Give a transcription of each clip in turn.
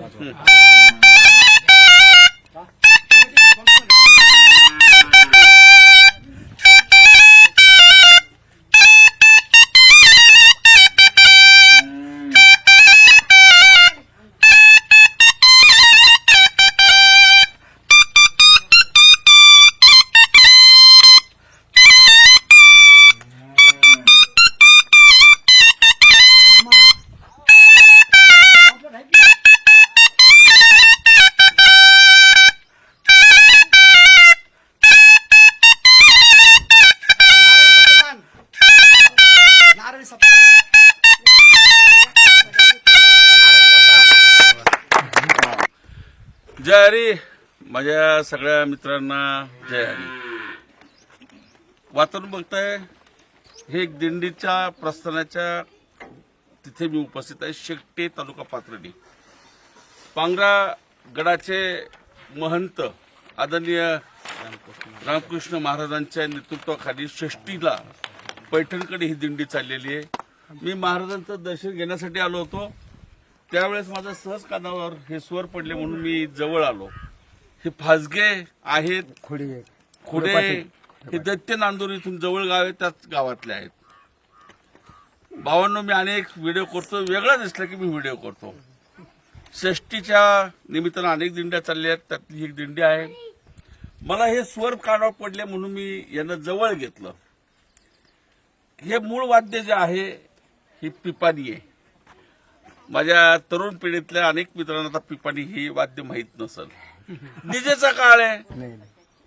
嗯。जय हरी. माझ्या सगळ्या मित्रांना जय हरी. वातावरण बघताय हे एक दिंडीच्या प्रस्थानाच्या तिथे मी उपस्थित आहे शेकटे तालुका पाथर्डी. पांगरा गडाचे महंत आदरणीय रामकृष्ण महाराजांच्या नेतृत्वाखाली षष्टीला पैठणकडे ही दिंडी चाललेली आहे. मी महाराजांचं दर्शन घेण्यासाठी आलो होतो. त्यावेळेस माझ्या सहज कानावर हे स्वर पडले म्हणून मी जवळ आलो. हे फासगे आहेत. खोडी. खुडे. हे दैत्य नांदूर इथून जवळ गाव आहे त्याच गावातले आहेत. भावांनो मी अनेक व्हिडिओ करतो. वेगळा दिसला की मी व्हिडिओ करतो. षष्टीच्या निमित्तानं अनेक दिंड्या चालल्या आहेत. त्यातली ही एक दिंडी आहे. मला हे स्वर कानावर पडले म्हणून मी यांना जवळ घेतलं. हे मूळ वाद्य जे आहे ही पिपाणी आहे. माझ्या तरुण पिढीतल्या अनेक मित्रांना आता पिपाणी ही वाद्य माहीत नसल. डीजेचा काळ आहे.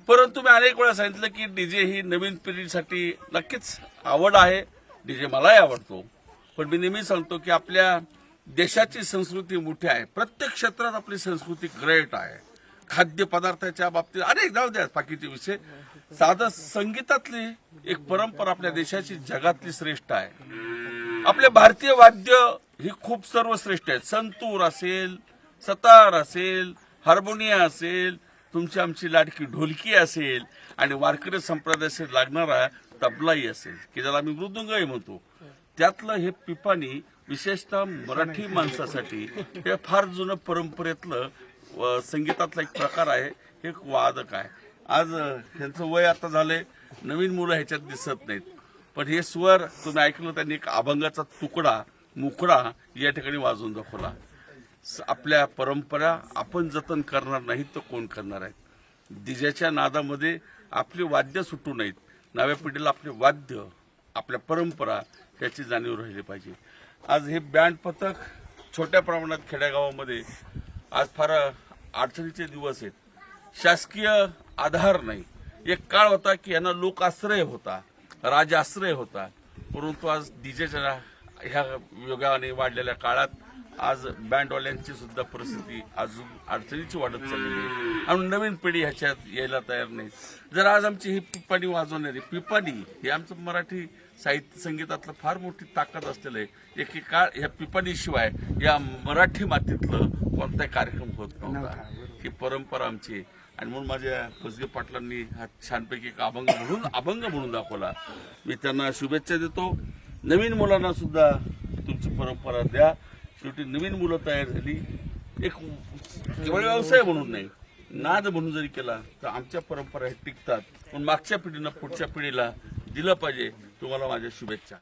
परंतु मी अनेक वेळा सांगितलं की डीजे ही नवीन पिढीसाठी नक्कीच आवड आहे. डीजे मलाही आवडतो. पण मी नेहमी सांगतो की आपल्या देशाची संस्कृती मोठी आहे. प्रत्येक क्षेत्रात आपली संस्कृती ग्रेट आहे. खाद्यपदार्थाच्या बाबतीत अनेक जाऊ द्या बाकीचे विषय. साधं संगीतातली एक परंपरा आपल्या देशाची जगातली श्रेष्ठ आहे. आपले भारतीय वाद्य ही खूप सर्वश्रेष्ठ आहेत. संतूर असेल सतार असेल हार्मोनिया असेल तुमची आमची लाडकी ढोलकी असेल आणि वारकरी संप्रदायाशी लागणारा तबलाही असेल की ज्याला आम्ही मृदुंगही म्हणतो. त्यातलं हे पिपाणी विशेषतः मराठी माणसासाठी हे फार जुनं परंपरेतलं संगीतातला एक प्रकार आहे हे एक वादक आहे. आज ह्यांचं वय आता झालंय नवीन मुलं ह्याच्यात दिसत नाहीत. पण हे स्वर तुम्ही ऐकलं त्यांनी एक अभंगाचा तुकडा मुकडा या ठिकाणी वाजवून दाखवला. आपल्या परंपरा आपण जतन करणार नाही तर कोण करणार आहे दिजाच्या नादामध्ये आपली वाद्य सुटू नयेत. नव्या पिढीला आपले वाद्य आपल्या परंपरा याची जाणीव राहिली पाहिजे. आज हे बँड पथक छोट्या प्रमाणात खेड्यागावामध्ये आज फार अडचणीचे दिवस आहेत. शासकीय आधार नाही. एक काळ होता की यांना लोकाश्रय होता राजाश्रय होता. परंतु आज डीजेच्या ह्या योगाने वाढलेल्या काळात आज बँडवाल्यांची सुद्धा परिस्थिती अजून अडचणीची वाढत चाललेली आहे. आणि नवीन पिढी ह्याच्यात यायला तयार नाही. जर आज आमची ही पिपाणी वाजवणारी पिपाणी हे आमचं मराठी साहित्य संगीतातलं फार मोठी ताकद असलेलं आहे. एक एक काळ ह्या पिपाणीशिवाय या मराठी मातीतलं कोणताही कार्यक्रम होत नव्हता. ही परंपरा आमची. आणि म्हणून माझ्या फसगे पाटलांनी हा छानपैकी एक अभंग म्हणून अभंग म्हणून दाखवला. मी त्यांना शुभेच्छा देतो. नवीन मुलांना सुद्धा तुमची परंपरा द्या. शेवटी नवीन मुलं तयार झाली. एक केवळ व्यवसाय म्हणून नाही नाद म्हणून जरी केला तर आमच्या परंपरा हे टिकतात. पण मागच्या पिढीनं पुढच्या पिढीला दिलं पाहिजे तुम्हाला माझ्या शुभेच्छा.